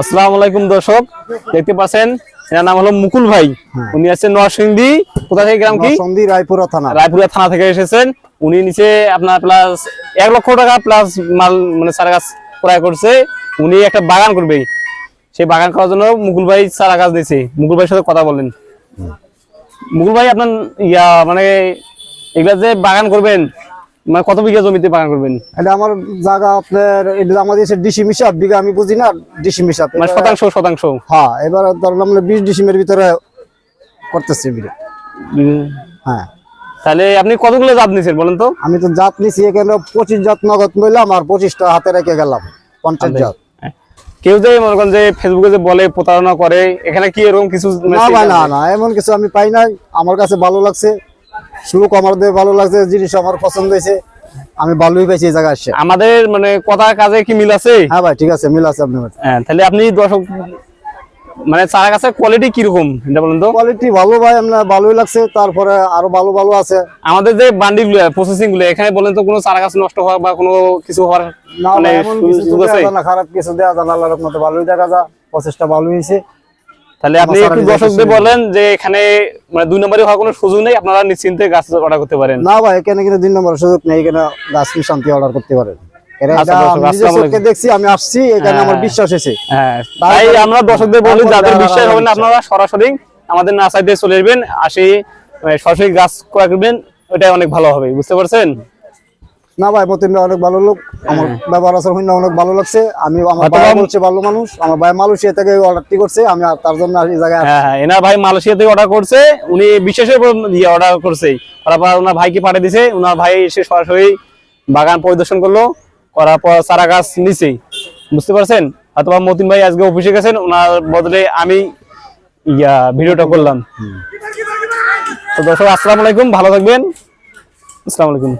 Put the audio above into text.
আসসালামু আলাইকুম দর্শক দেখতে পাচ্ছেন এনার নাম হলো মুকুল ভাই। উনি আছেন নরসিংদী কোথা থেকে গ্রাম কি? রায়পুরা থানা। রায়পুরিয়া থানা থেকে এসেছেন। উনি নিচে আপনার প্লাস এক লক্ষ টাকা প্লাস মাল মানে চারা গাছ ক্রয় করছে। উনি একটা বাগান করবে। সেই বাগান করার জন্য মুকুল ভাই চারা গাছ দিয়েছে। মুকুল ভাইয়ের সাথে কথা বলেন। মুকুল ভাই আপনার ইয়া মানে এগুলা যে বাগান করবেন মানে কত বিঘা জমিতে বাগান করবেন? এটা আমার জায়গা আপনার এটা আমাদের ডিসি মিশাপ বিঘা আমি বুঝি না ডিসি মিশাপ মানে শতাংশ শতাংশ। হ্যাঁ এবার ধরলাম আমরা বিশ ডিসিমের ভিতরে করতেছি বিঘা হ্যাঁ। তাহলে আপনি কতগুলো জাত নিয়েছেন বলেন তো? আমি তো জাত নিছি এখানে পঁচিশ জাত নগদ নিলাম আর পঁচিশটা হাতে রেখে গেলাম পঞ্চাশ জাত। কেউ যে মনে করেন যে ফেসবুকে যে বলে প্রতারণা করে এখানে কি এরকম কিছু না না না এমন কিছু আমি পাই নাই আমার কাছে ভালো লাগছে। শুরু আমার দিয়ে ভালো লাগছে জিনিস আমার পছন্দ হয়েছে আমি ভালোই পাইছি এই জায়গায় আসছে। আমাদের মানে কথা কাজে কি মিল আছে? হ্যাঁ ভাই ঠিক আছে মিল আছে আপনার হ্যাঁ তাহলে আপনি দর্শক মানে চারা গাছের কোয়ালিটি কীরকম? এটা বলেন তো। কোয়ালিটি ভালো ভাই আপনার ভালোই লাগছে তারপরে আরও ভালো ভালো আছে। আমাদের যে বান্ডি গুলো প্রসেসিংগুলো এখানে বলেন তো কোনো চারা গাছ নষ্ট হওয়া বা কোনো কিছু হওয়ার না মানে খারাপ কিছু দেওয়া যায় না আল্লাহর রহমতে ভালোই দেখা যায় প্রচেষ্টা ভালো হয়েছে। তাহলে আপনি একটু দর্শকদের বলেন যে এখানে মানে দুই নম্বরে হওয়ার কোনো সুযোগ নেই আপনারা নিশ্চিন্তে গাছ অর্ডার করতে পারেন। না ভাই এখানে কিন্তু দুই নম্বর সুযোগ নেই এখানে গাছ কি শান্তি অর্ডার করতে পারেন। এটা এটা দর্শক, আমি নিজের আসসালামু চোখে আলাইকুম। দেখছি আমি আসছি এখানে আমার। বিশ্বাস হয়েছে। তাই তাই আমরা দর্শকদের বলি যাদের বিশ্বাস হবে না আপনারা সরাসরি আমাদের চলে আসবেন আসি মানে সরাসরি গাছ ক্রয় করবেন ওটাই অনেক ভালো হবে বুঝতে পারছেন? না ভাই মতিন ভাই অনেক ভালো লোক। আমার ব্যবহার আচার হইনা অনেক ভালো লাগছে। আমি আমার ভাই বলছে ভালো মানুষ। আমার ভাই মালয়েশিয়া থেকে অর্ডারটি করছে আমি তার জন্য এই জায়গায় হ্যাঁ হ্যাঁ এনার ভাই মালয়েশিয়া থেকে অর্ডার করছে। উনি বিশেষের ইয়ে অর্ডার করছে। তারপর ওনার ভাইকে পাঠিয়ে দিছে। ওনার ভাই এসে সরাসরি বাগান পরিদর্শন করল। করার পর চারা গাছ নিচেই বুঝতে পারছেন? অথবা মতিন ভাই আজকে অফিসে গেছেন ওনার বদলে আমি ইয়া ভিডিওটা করলাম। তো দর্শক আসসালামু আলাইকুম। ভালো থাকবেন। আসসালামু আলাইকুম।